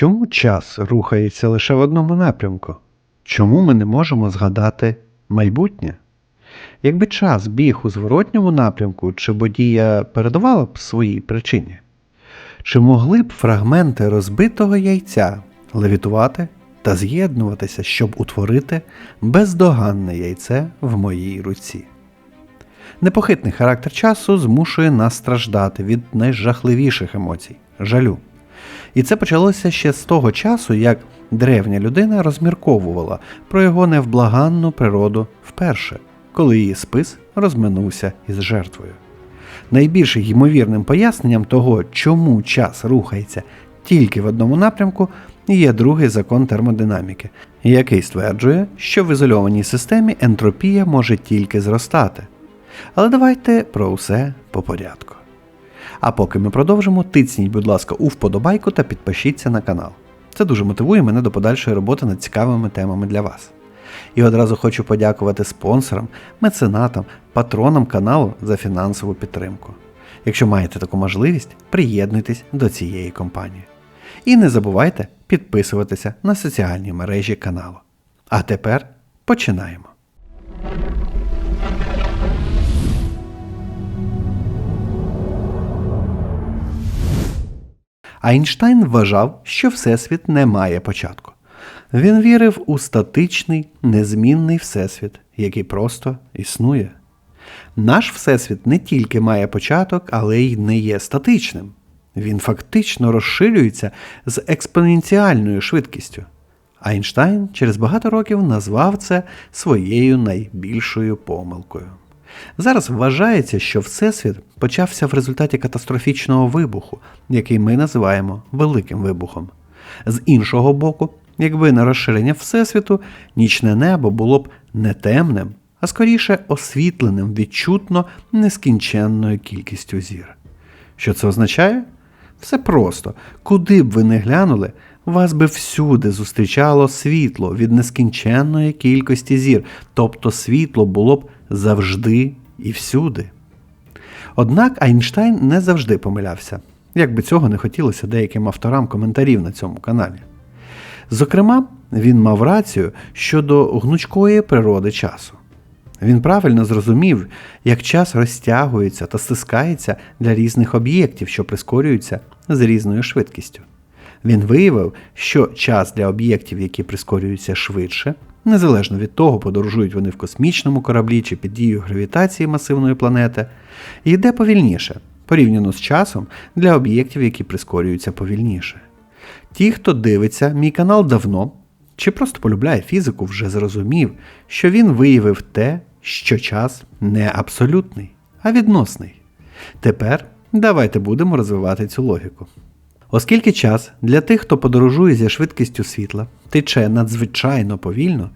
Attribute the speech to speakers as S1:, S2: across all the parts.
S1: Чому час рухається лише в одному напрямку? Чому ми не можемо згадати майбутнє? Якби час біг у зворотньому напрямку, чи подія передавала б своїй причині? Чи могли б фрагменти розбитого яйця левітувати та з'єднуватися, щоб утворити бездоганне яйце в моїй руці? Непохитний характер часу змушує нас страждати від найжахливіших емоцій жалю. І це почалося ще з того часу, як древня людина розмірковувала про його невблаганну природу вперше, коли її спис розминувся із жертвою. Найбільш ймовірним поясненням того, чому час рухається тільки в одному напрямку, є другий закон термодинаміки, який стверджує, що в ізольованій системі ентропія може тільки зростати. Але давайте про усе по порядку. А поки ми продовжимо, тицніть, будь ласка, у вподобайку та підпишіться на канал. Це дуже мотивує мене до подальшої роботи над цікавими темами для вас. І одразу хочу подякувати спонсорам, меценатам, патронам каналу за фінансову підтримку. Якщо маєте таку можливість, приєднуйтесь до цієї компанії. І не забувайте підписуватися на соціальні мережі каналу. А тепер починаємо. Айнштайн вважав, що Всесвіт не має початку. Він вірив у статичний, незмінний Всесвіт, який просто існує. Наш Всесвіт не тільки має початок, але й не є статичним. Він фактично розширюється з експоненціальною швидкістю. Айнштайн через багато років назвав це своєю найбільшою помилкою. Зараз вважається, що Всесвіт почався в результаті катастрофічного вибуху, який ми називаємо Великим Вибухом. З іншого боку, якби на розширення Всесвіту нічне небо було б не темним, а скоріше освітленим відчутно нескінченною кількістю зір. Що це означає? Все просто, куди б ви не глянули, вас би всюди зустрічало світло від нескінченної кількості зір, тобто світло було б завжди і всюди. Однак Айнштайн не завжди помилявся, як би цього не хотілося деяким авторам коментарів на цьому каналі. Зокрема, він мав рацію щодо гнучкої природи часу. Він правильно зрозумів, як час розтягується та стискається для різних об'єктів, що прискорюються з різною швидкістю. Він виявив, що час для об'єктів, які прискорюються швидше, незалежно від того, подорожують вони в космічному кораблі чи під дією гравітації масивної планети, йде повільніше, порівняно з часом для об'єктів, які прискорюються повільніше. Ті, хто дивиться мій канал давно чи просто полюбляє фізику, вже зрозумів, що він виявив те, що час не абсолютний, а відносний. Тепер давайте будемо розвивати цю логіку. Оскільки час для тих, хто подорожує зі швидкістю світла, тече надзвичайно повільно,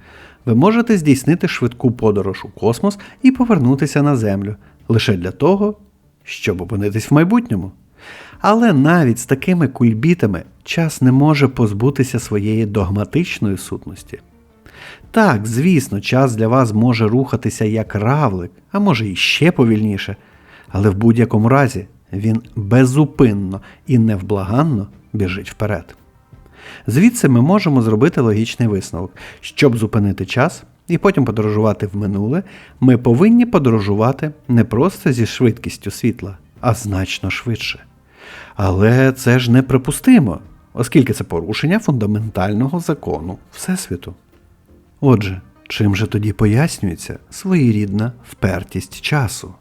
S1: ви можете здійснити швидку подорож у космос і повернутися на Землю лише для того, щоб опинитись в майбутньому. Але навіть з такими кульбітами час не може позбутися своєї догматичної сутності. Так, звісно, час для вас може рухатися як равлик, а може і ще повільніше, але в будь-якому разі він безупинно і невблаганно біжить вперед. Звідси ми можемо зробити логічний висновок. Щоб зупинити час і потім подорожувати в минуле, ми повинні подорожувати не просто зі швидкістю світла, а значно швидше. Але це ж неприпустимо, оскільки це порушення фундаментального закону Всесвіту. Отже, чим же тоді пояснюється своєрідна впертість часу?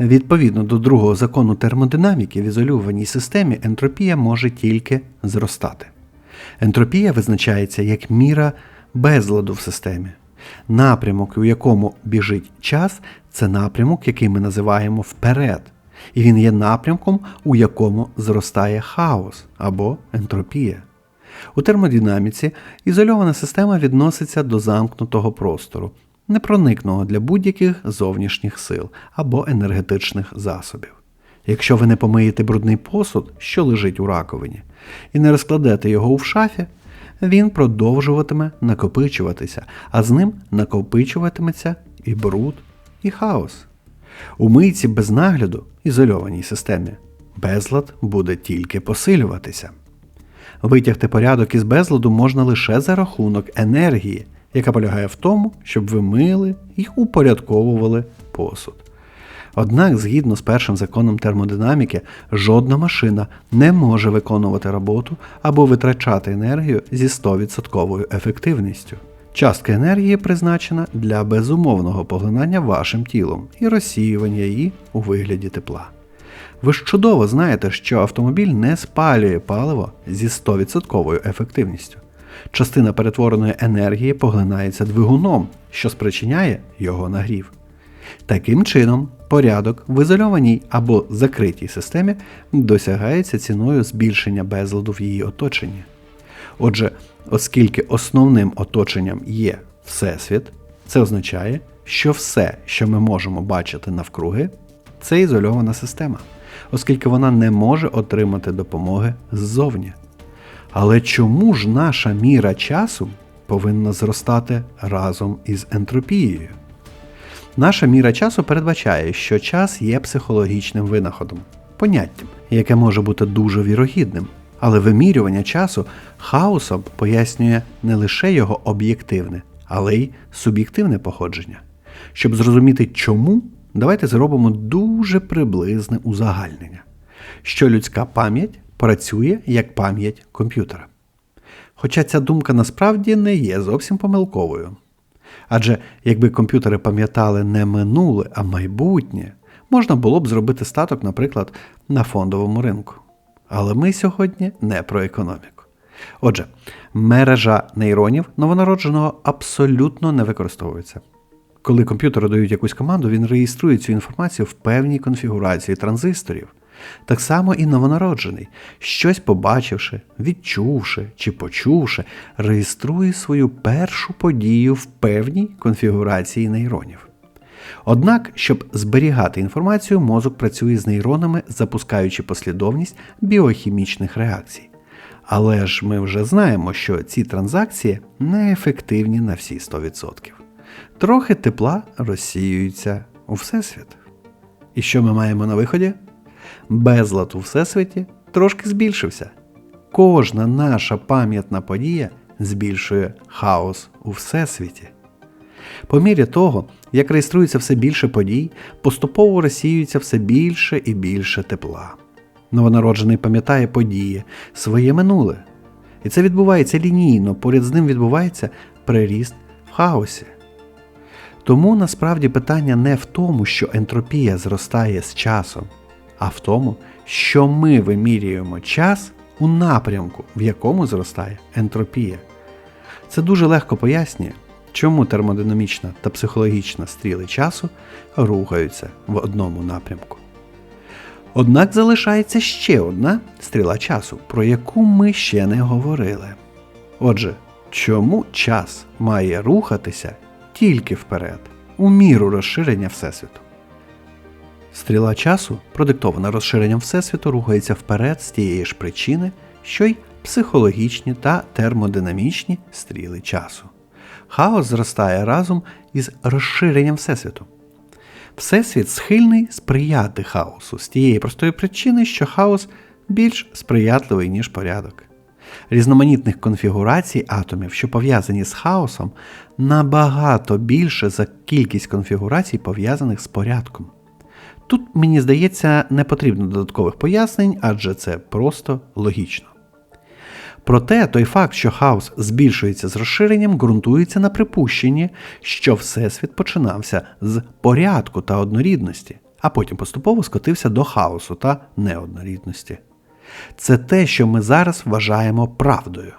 S1: Відповідно до другого закону термодинаміки в ізольованій системі ентропія може тільки зростати. Ентропія визначається як міра безладу в системі. Напрямок, у якому біжить час, це напрямок, який ми називаємо вперед. І він є напрямком, у якому зростає хаос або ентропія. У термодинаміці ізольована система відноситься до замкнутого простору, непроникного для будь-яких зовнішніх сил або енергетичних засобів. Якщо ви не помиєте брудний посуд, що лежить у раковині, і не розкладете його в шафі, він продовжуватиме накопичуватися, а з ним накопичуватиметься і бруд, і хаос. У мийці без нагляду, ізольованій системі, безлад буде тільки посилюватися. Витягти порядок із безладу можна лише за рахунок енергії, яка полягає в тому, щоб ви мили і упорядковували посуд. Однак, згідно з першим законом термодинаміки, жодна машина не може виконувати роботу або витрачати енергію зі 100% ефективністю. Частка енергії призначена для безумовного поглинання вашим тілом і розсіювання її у вигляді тепла. Ви ж чудово знаєте, що автомобіль не спалює паливо зі 100% ефективністю. Частина перетвореної енергії поглинається двигуном, що спричиняє його нагрів. Таким чином, порядок в ізольованій або закритій системі досягається ціною збільшення безладу в її оточенні. Отже, оскільки основним оточенням є Всесвіт, це означає, що все, що ми можемо бачити навкруги, це ізольована система, оскільки вона не може отримати допомоги ззовні. Але чому ж наша міра часу повинна зростати разом із ентропією? Наша міра часу передбачає, що час є психологічним винаходом, поняттям, яке може бути дуже вірогідним, але вимірювання часу хаосом пояснює не лише його об'єктивне, але й суб'єктивне походження. Щоб зрозуміти чому, давайте зробимо дуже приблизне узагальнення, що людська пам'ять працює як пам'ять комп'ютера. Хоча ця думка насправді не є зовсім помилковою. Адже якби комп'ютери пам'ятали не минуле, а майбутнє, можна було б зробити статок, наприклад, на фондовому ринку. Але ми сьогодні не про економіку. Отже, мережа нейронів новонародженого абсолютно не використовується. Коли комп'ютеру дають якусь команду, він реєструє цю інформацію в певній конфігурації транзисторів. Так само і новонароджений, щось побачивши, відчувши чи почувши, реєструє свою першу подію в певній конфігурації нейронів. Однак, щоб зберігати інформацію, мозок працює з нейронами, запускаючи послідовність біохімічних реакцій. Але ж ми вже знаємо, що ці транзакції неефективні на всі 100%. Трохи тепла розсіюється у Всесвіт. І що ми маємо на виході? Безлад у Всесвіті трошки збільшився. Кожна наша пам'ятна подія збільшує хаос у Всесвіті. По мірі того, як реєструється все більше подій, поступово розсіюється все більше і більше тепла. Новонароджений пам'ятає події, своє минуле. І це відбувається лінійно, поряд з ним відбувається приріст в хаосі. Тому насправді питання не в тому, що ентропія зростає з часом, а в тому, що ми вимірюємо час у напрямку, в якому зростає ентропія. Це дуже легко пояснює, чому термодинамічна та психологічна стріли часу рухаються в одному напрямку. Однак залишається ще одна стріла часу, про яку ми ще не говорили. Отже, чому час має рухатися тільки вперед, у міру розширення Всесвіту? Стріла часу, продиктована розширенням Всесвіту, рухається вперед з тієї ж причини, що й психологічні та термодинамічні стріли часу. Хаос зростає разом із розширенням Всесвіту. Всесвіт схильний сприяти хаосу з тієї простої причини, що хаос більш сприятливий, ніж порядок. Різноманітних конфігурацій атомів, що пов'язані з хаосом, набагато більше за кількість конфігурацій, пов'язаних з порядком. Тут, мені здається, не потрібно додаткових пояснень, адже це просто логічно. Проте той факт, що хаос збільшується з розширенням, ґрунтується на припущенні, що Всесвіт починався з порядку та однорідності, а потім поступово скотився до хаосу та неоднорідності. Це те, що ми зараз вважаємо правдою.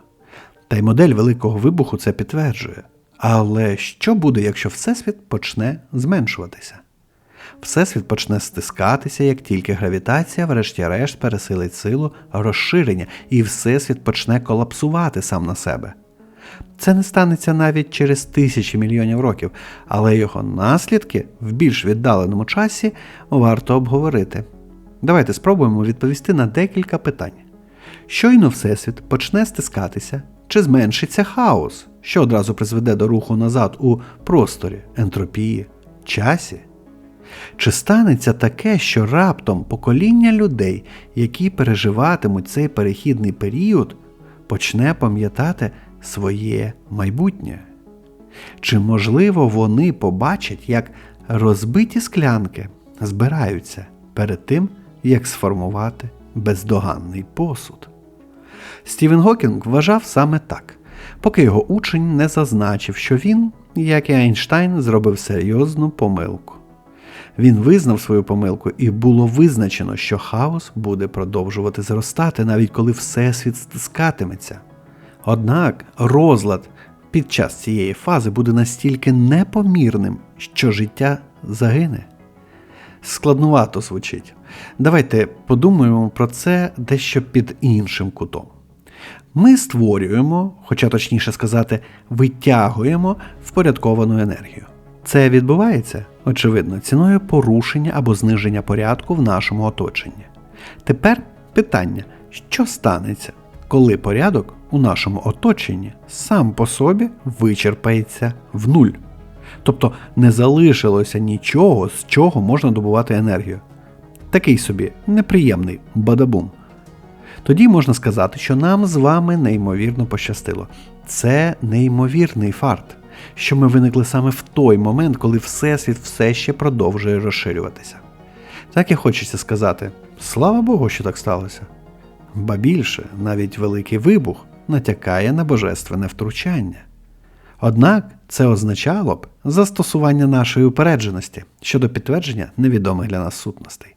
S1: Та й модель Великого вибуху це підтверджує. Але що буде, якщо Всесвіт почне зменшуватися? Всесвіт почне стискатися, як тільки гравітація, врешті-решт, пересилить силу розширення, і Всесвіт почне колапсувати сам на себе. Це не станеться навіть через тисячі мільйонів років, але його наслідки в більш віддаленому часі варто обговорити. Давайте спробуємо відповісти на декілька питань. Щойно Всесвіт почне стискатися, чи зменшиться хаос, що одразу призведе до руху назад у просторі, ентропії, часі? Чи станеться таке, що раптом покоління людей, які переживатимуть цей перехідний період, почне пам'ятати своє майбутнє? Чи можливо вони побачать, як розбиті склянки збираються перед тим, як сформувати бездоганний посуд? Стівен Гокінг вважав саме так, поки його учень не зазначив, що він, як і Айнштайн, зробив серйозну помилку. Він визнав свою помилку, і було визначено, що хаос буде продовжувати зростати, навіть коли Всесвіт стискатиметься. Однак розлад під час цієї фази буде настільки непомірним, що життя загине. Складнувато звучить. Давайте подумаємо про це дещо під іншим кутом. Ми створюємо, хоча точніше сказати, витягуємо впорядковану енергію. Це відбувається, очевидно, ціною порушення або зниження порядку в нашому оточенні. Тепер питання, що станеться, коли порядок у нашому оточенні сам по собі вичерпається в нуль. Тобто не залишилося нічого, з чого можна добувати енергію. Такий собі неприємний бадабум. Тоді можна сказати, що нам з вами неймовірно пощастило. Це неймовірний фарт, що ми виникли саме в той момент, коли Всесвіт все ще продовжує розширюватися. Так і хочеться сказати: слава Богу, що так сталося. Ба більше, навіть великий вибух натякає на божественне втручання. Однак це означало б застосування нашої упередженості щодо підтвердження невідомих для нас сутностей.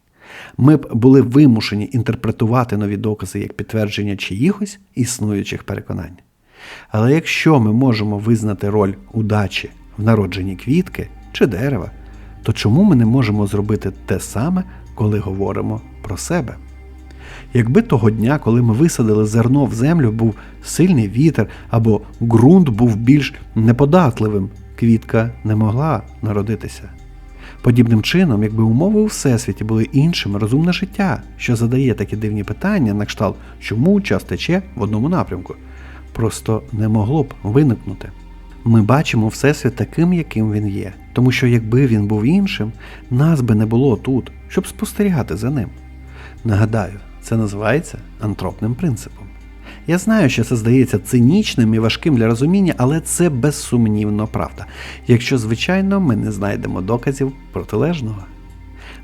S1: Ми б були вимушені інтерпретувати нові докази як підтвердження чиїхось існуючих переконань. Але якщо ми можемо визнати роль удачі в народженні квітки чи дерева, то чому ми не можемо зробити те саме, коли говоримо про себе? Якби того дня, коли ми висадили зерно в землю, був сильний вітер або ґрунт був більш неподатливим, квітка не могла народитися. Подібним чином, якби умови у всесвіті були іншими, розумне життя, що задає такі дивні питання, на кшталт, чому час тече в одному напрямку, просто не могло б виникнути. Ми бачимо Всесвіт таким, яким він є, тому що якби він був іншим, нас би не було тут, щоб спостерігати за ним. Нагадаю, це називається антропним принципом. Я знаю, що це здається цинічним і важким для розуміння, але це безсумнівно правда, якщо, звичайно, ми не знайдемо доказів протилежного.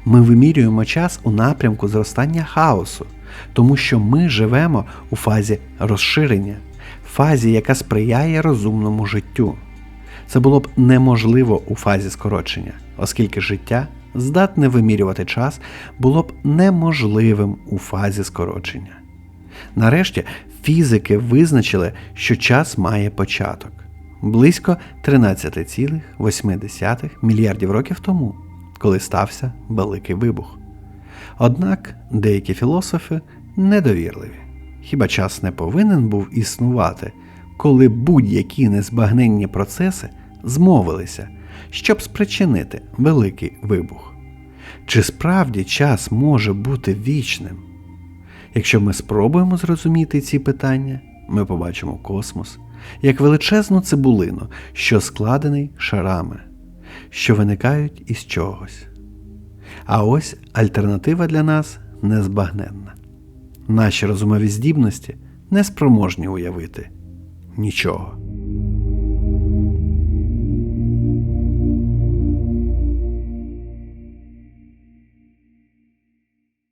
S1: Ми вимірюємо час у напрямку зростання хаосу, тому що ми живемо у фазі розширення, фазі, яка сприяє розумному життю. Це було б неможливо у фазі скорочення, оскільки життя, здатне вимірювати час, було б неможливим у фазі скорочення. Нарешті фізики визначили, що час має початок близько 13,8 мільярдів років тому, коли стався великий вибух. Однак деякі філософи недовірливі. Хіба час не повинен був існувати, коли будь-які незбагненні процеси змовилися, щоб спричинити великий вибух? Чи справді час може бути вічним? Якщо ми спробуємо зрозуміти ці питання, ми побачимо космос як величезну цибулину, що складений шарами, що виникають із чогось. А ось альтернатива для нас незбагненна. Наші розумові здібності не спроможні уявити нічого.